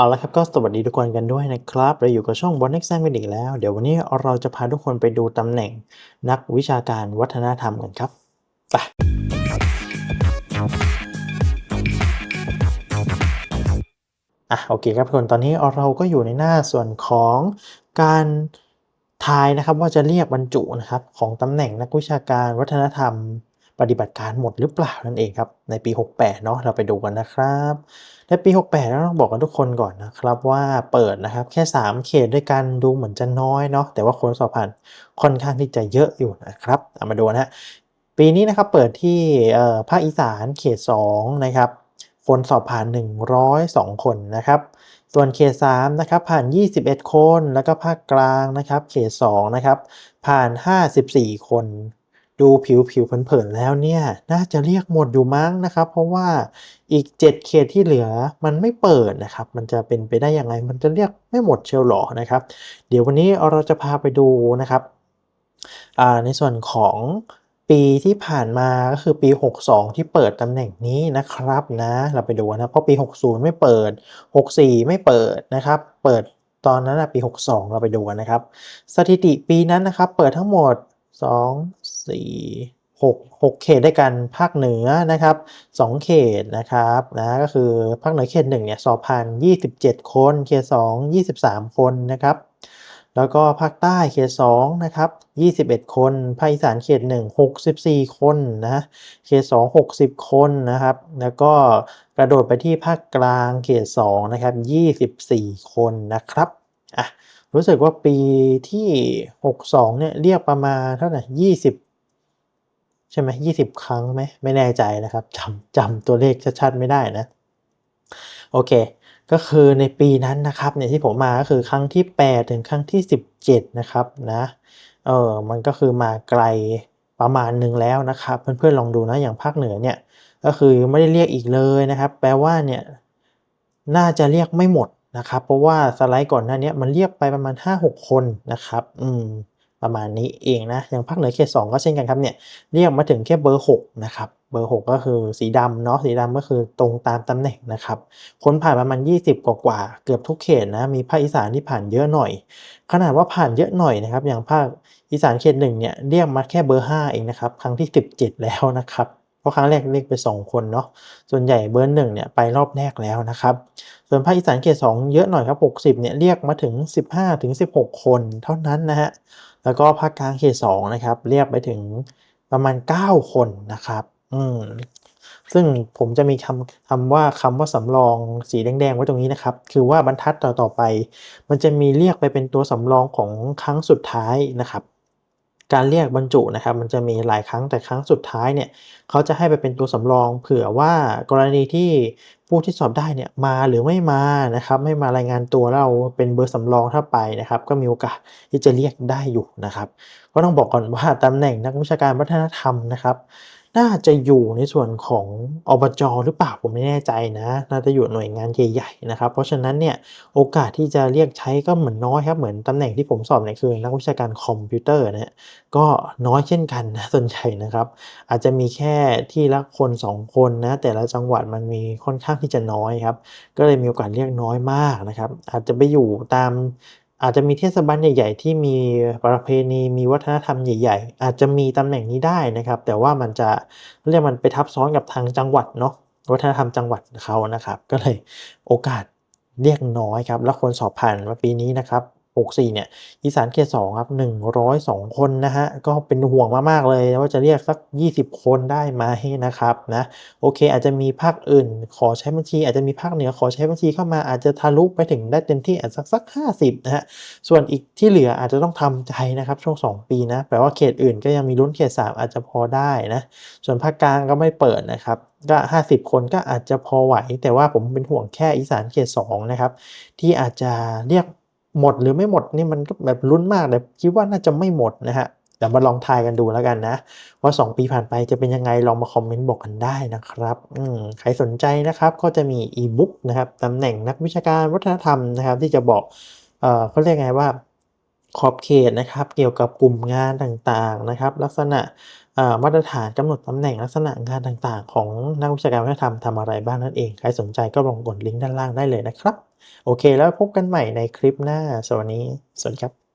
เอาละครับก็สวัสดีทุกคนกันด้วยนะครับเราอยู่กับช่อง b o n Next กันอีกแล้ว เดี๋ยววันนี้เราจะพาทุกคนไปดูตำแหน่งนักวิชาการวัฒนธรรมกันครับไปอะโอเคครับทุกคนตอนนี้เราก็อยู่ในหน้าส่วนของการทายนะครับว่าจะเรียกบรรจุนะครับของตำแหน่งนักวิชาการวัฒนธรรม ปฏิบัติการหมดหรือเปล่านั่นเองครับในปี 68 เนาะเราไปดูกันนะครับในปี 68แล้วต้องบอกกันทุกคนก่อนนะครับว่าเปิดนะครับแค่ 3 เขตด้วยกันดูเหมือนจะน้อยเนาะแต่ว่าคนสอบผ่านค่อนข้างที่จะเยอะอยู่นะครับเอามาดูนะฮะปีนี้นะครับเปิดที่ภาคอีสานเขต 2 นะครับคนสอบผ่าน 102 คนนะครับส่วนเขต3นะครับผ่าน 21 คน แล้วก็ภาคกลางนะครับเขต2นะครับผ่าน 54 คน ดูผิวผิวเผินๆแล้วเนี่ย น่าจะเรียกหมดอยู่มั้งนะครับ เพราะว่าอีก 7 เขตที่เหลือมันไม่เปิดนะครับ มันจะเป็นไปได้ยังไง มันจะเรียกไม่หมดเชียวหรอนะครับ เดี๋ยววันนี้เราจะพาไปดูนะครับในส่วนของปีที่ผ่านมาก็คือปี 62 ที่เปิดตำแหน่งนี้นะครับนะ เราไปดูนะเพราะปี 60 ไม่เปิด 64 ไม่เปิดนะครับ เปิดตอนนั้นปี 62 เราไปดูนะครับ สถิติปีนั้นนะครับ เปิดทั้งหมดส สี่หกหกเขตได้กันภาคเหนือนะครับสองเขตนะครับนะก็คือภาคเหนือเขตหนึ่งเนี่ยสอบผ่านยี่สิบเจ็ดคนเขตสองยี่สิบสามคนนะครับ แล้วก็ภาคใต้เขตสองนะครับยี่สิบเอ็ดคนภาคอีสานเขตหนึ่งหกสิบสี่คนนะเขตสองหกสิบคนนะครับ แล้วก็กระโดดไปที่ภาคกลางเขตสองนะครับยี่สิบสี่คนนะครับอะรู้สึกว่าปีที่ 62เนี่ยเรียกประมาณเท่าไหร่20 ใช่ไหม20ครั้งไหมไม่แน่ใจนะครับจำจำตัวเลขชัดๆไม่ได้นะ โอเค ก็คือในปีนั้นนะครับเนี่ยที่ผมมาก็คือครั้งที่ 8 ถึงครั้งที่ 17 นะครับนะเออมันก็คือมาไกลประมาณหนึ่งแล้วนะครับ เพื่อนๆลองดูนะอย่างภาคเหนือเนี่ยก็คือไม่ได้เรียกอีกเลยนะครับ แปลว่าเนี่ยน่าจะเรียกไม่หมดนะครับ เพราะว่าสไลด์ก่อนหน้านี้มันเรียกไปประมาณ 5-6 คนนะครับ อืม ประมาณนี้เองนะ อย่างภาคเหนือเขต2ก็เช่นกันครับเนี่ยเรียกมาถึงแค่เบอร์ 6 นะครับ เบอร์ 6 ก็คือสีดำเนาะสีดำก็คือตรงตามตำแหน่งนะครับ คนผ่านประมาณ 20 กว่ากว่าเกือบทุกเขตนะ มีภาคอีสานที่ผ่านเยอะหน่อย ขนาดว่าผ่านเยอะหน่อยนะครับ อย่างภาคอีสานเขตหนึ่งเนี่ยเรียกมาแค่เบอร์ 5 เองนะครับ ครั้งที่ 17 แล้วนะครับ ราะครั้งแรกเรียกไป 2 คนเนาะส่วนใหญ่เบอร์หนึ่งเนี่ยไปรอบแรกแล้วนะครับ ส่วนภาคอีสานเขต2เยอะหน่อยครับ 60เนี่ยเรียกมาถึง 15ถึง16 คนเท่านั้นนะฮะแล้วก็ภาคกลางเขต2นะครับเรียกไปถึงประมาณ 9 คนนะครับ อืมซึ่งผมจะมีคำคำว่าคำว่าสำรองสีแดงๆไว้ตรงนี้นะครับ คือว่าบรรทัดต่อๆไป มันจะมีเรียกไปเป็นตัวสำรองของครั้งสุดท้ายนะครับ การเรียกบรรจุนะครับมันจะมีหลายครั้งแต่ครั้งสุดท้ายเนี่ยเขาจะให้ไปเป็นตัวสำรองเผื่อว่ากรณีที่ผู้ที่สอบได้เนี่ยมาหรือไม่มานะครับไม่มารายงานตัวเราเป็นเบอร์สำรองถ้าไปนะครับก็มีโอกาสที่จะเรียกได้อยู่นะครับก็ต้องบอกก่อนว่าตำแหน่งนักวิชาการวัฒนธรรมนะครับ น่าจะอยู่ในส่วนของอบจหรือเปล่าผมไม่แน่ใจนะ น่าจะอยู่หน่วยงานใหญ่ๆนะครับ เพราะฉะนั้นเนี่ยโอกาสที่จะเรียกใช้ก็เหมือนน้อยครับ เหมือนตำแหน่งที่ผมสอบเนี่ยคือนักวิชาการคอมพิวเตอร์เนี่ยก็น้อยเช่นกันนะส่วนใหญ่นะครับ อาจจะมีแค่ที่ละคน 2 คนนะแต่ละจังหวัดมันมีค่อนข้างที่จะน้อยครับ ก็เลยมีโอกาสเรียกน้อยมากนะครับ อาจจะไปอยู่ตาม อาจจะมีเทศบาลใหญ่ ๆ ที่มีประเพณีมีวัฒนธรรมใหญ่ ๆ อาจจะมีตำแหน่งนี้ได้นะครับ แต่ว่ามันจะเรียกมันไปทับซ้อนกับทางจังหวัดเนาะวัฒนธรรมจังหวัดเขานะครับ ก็เลยโอกาสเรียกน้อยครับ แล้วคนสอบผ่านมาปีนี้นะครับ 64 เนี่ย อีสานเขต2ครับ 102 คนนะฮะ ก็เป็นห่วงมากๆเลยว่าจะเรียกสัก 20 คนได้ไหมนะครับนะ โอเค อาจจะมีภาคอื่น ขอใช้บัญชี อาจจะมีภาคเหนือขอใช้บัญชีเข้ามา อาจจะทะลุไปถึงได้เต็มที่อาจจะสัก 50 นะฮะ ส่วนอีกที่เหลืออาจจะต้องทำใจนะครับ ช่วง 2 ปีนะ แปลว่าเขตอื่นก็ยังมีลุ้นเขต 3 อาจจะพอได้นะ ส่วนภาคกลางก็ไม่เปิดนะครับก็ 50 คนก็อาจจะพอไหว แต่ว่าผมเป็นห่วงแค่อีสานเขต2นะครับ ที่อาจจะเรียก หมดหรือไม่หมดนี่มันก็แบบลุ้นมากแต่คิดว่าน่าจะไม่หมดนะฮะเดี๋ยวมาลองทายกันดูแล้วกันนะ ว่า 2 ปีผ่านไปจะเป็นยังไงลองมาคอมเมนต์บอกกันได้นะครับอืมใครสนใจนะครับก็จะมีอีบุ๊กนะครับตำแหน่งนักวิชาการวัฒนธรรมนะครับ ที่จะบอกเอ่อเขาเรียกไงว่าขอบเขตนะครับ เกี่ยวกับกลุ่มงานต่างๆนะครับ ลักษณะ มาตรฐานกำหนดตำแหน่งลักษณะงานต่างๆ ของนักวิชาการวัฒนธรรมทำอะไรบ้างนั่นเอง ใครสนใจก็ลองกดลิงก์ด้านล่างได้เลยนะครับ โอเคแล้วพบกันใหม่ในคลิปหน้าสวัสดีสวัสดีครับ